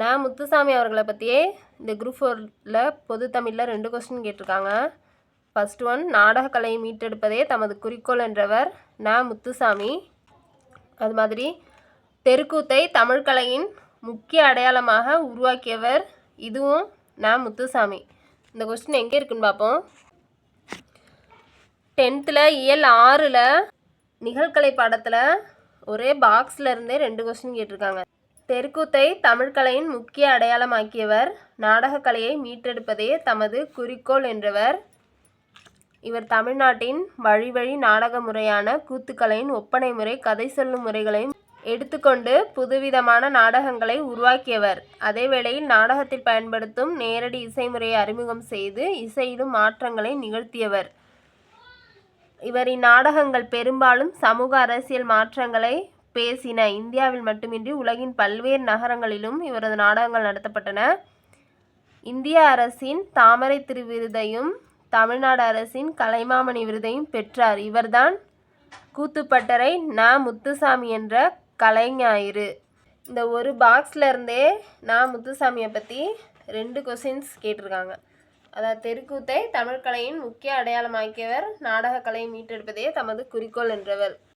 நான் முத்துசாமி அவர்களை பற்றியே இந்த குரூப் ஃபோரில் பொது தமிழில் ரெண்டு கொஸ்டின் கேட்டிருக்காங்க. ஃபர்ஸ்ட் ஒன் நாடகக்கலையை மீட்டெடுப்பதே தமது குறிக்கோள் என்றவர் ந முத்துசாமி. அது மாதிரி தெருக்கூத்தை தமிழ்கலையின் முக்கிய அடையாளமாக உருவாக்கியவர் இதுவும் ந முத்துசாமி. இந்த கொஸ்டின் எங்கே இருக்குன்னு பார்ப்போம். டென்த்தில் இயல் ஆறில் நிகழ்கலை பாடத்தில் ஒரே பாக்ஸில் இருந்தே ரெண்டு கொஸ்டின் கேட்டிருக்காங்க. தெருக்கூத்தை தமிழ்கலையின் முக்கிய அடையாளமாக்கியவர். நாடகக்கலையை மீட்டெடுப்பதே தமது குறிக்கோள் என்றவர். இவர் தமிழ்நாட்டின் வழி வழி நாடக முறையான கூத்துக்கலையின் ஒப்பனை முறை கதை சொல்லும் முறைகளையும் எடுத்துக்கொண்டு புதுவிதமான நாடகங்களை உருவாக்கியவர். அதேவேளையில் நாடகத்தில் பயன்படுத்தும் நேரடி இசைமுறையை அறிமுகம் செய்து இசையிலும் மாற்றங்களை நிகழ்த்தியவர். இவரின் நாடகங்கள் பெரும்பாலும் சமூக அரசியல் மாற்றங்களை பேசின இந்தியாவில் மட்டுமின்றி உலகின் பல்வேறு நகரங்களிலும் இவரது நாடகங்கள் நடத்தப்பட்டன. இந்திய அரசின் தாமரை திருவிருதையும் தமிழ்நாடு அரசின் கலைமாமணி விருதையும் பெற்றார். இவர்தான் கூத்துப்பட்டறை ந. முத்துசாமி என்ற கலைஞாயிறு. இந்த ஒரு பாக்ஸில் இருந்தே நான் முத்துசாமியை பற்றி ரெண்டு கொஸ்டின்ஸ் கேட்டிருக்காங்க. அதாவது தெருக்கூத்தை தமிழ்கலையின் முக்கிய அடையாளமாக்கியவர் நாடகக்கலையை மீட்டெடுப்பதே தமது குறிக்கோள் என்றவர்.